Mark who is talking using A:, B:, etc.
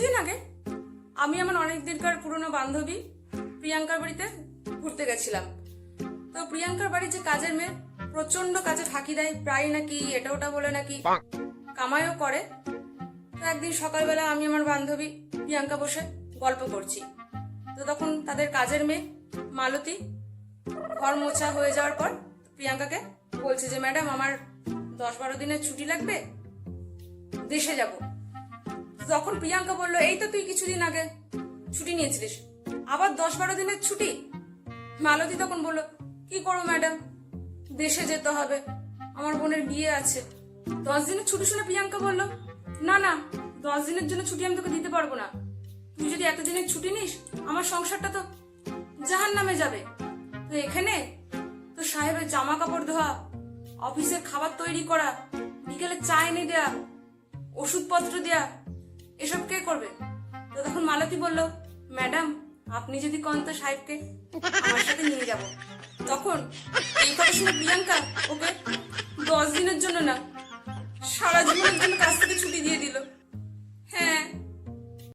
A: কিছুদিন আগে আমি আমার অনেক দিনকার পুরনো বান্ধবী প্রিয়াঙ্কার বাড়িতে ঘুরতে গেছিলাম। তো প্রিয়াঙ্কার বাড়ির যে কাজের মেয়ে প্রচণ্ড কাজে ফাঁকি দেয়, প্রায় নাকি এটা ওটা বলে নাকি কামাইও করে। তো একদিন সকালবেলা আমি আমার বান্ধবী প্রিয়াঙ্কা বসে গল্প করছি। তো তখন তাদের কাজের মেয়ে মালতী ঘর মোছা হয়ে যাওয়ার পর প্রিয়াঙ্কাকে বলছে যে, ম্যাডাম, আমার দশ বারো দিনের ছুটি লাগবে, দেশে যাব। তখন প্রিয়াঙ্কা বলল, এই তো তুই কিছুদিন আগে ছুটি নিয়েছিলিস, আবার দশ বারো দিনের ছুটি? মালতী তখন বলল, কি করো ম্যাডাম? দেশে যেতে হবে, আমার বোনের বিয়ে আছে। দশ দিনের ছুটি শুনে প্রিয়াঙ্কা বলল, না না, দশ দিনের জন্য ছুটি আমি তোকে দিতে পারব না। তুই যদি এতদিনের ছুটি নিস, আমার সংসারটা তো জাহান নামে যাবে। তো এখানে তো সাহেবের জামা কাপড় ধোয়া, অফিসের খাবার তৈরি করা, বিকেলে চা এনে দেয়া, ওষুধপত্র দেয়া করবে? তো তখন মালতী বলল, ম্যাডাম, আপনি যদি কন তো সাহেবকে, আমার সাথে নিয়ে যাব। তখন এই কথা শুনে প্রিয়াঙ্কা ওকে দশ দিনের জন্য না, সারা জীবনের জন্য কাছ থেকে ছুটি দিয়ে দিল।